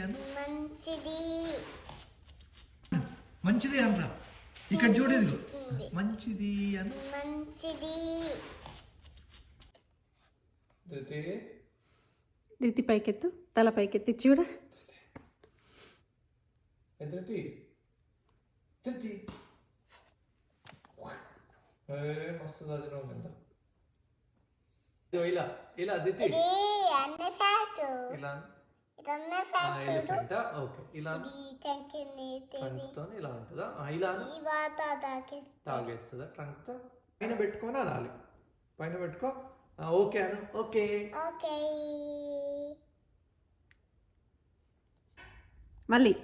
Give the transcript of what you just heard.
మంచిది. మంచిది అనరా ఇక్కడ చూడు ఇదిగో మంచిది. అను. మంచిది. ధృతి. ధృతి పైకెత్తు. తల పైకెత్తి చూడ. ఏ ధృతి? ధృతి. మస్తు చదివినావు కింద ఇలా ఇలా ధృతి. ఇలా. Elephant okay. ఇలా ట్రంక్తో ఇలా ఉంటుందా? ఇలా తాగేస్తుందా ట్రంక్తో పైన పెట్టుకొని అనాలి. పైన పెట్టుకో. ఓకే అను. ఓకే. ఓకే. మళ్ళీ.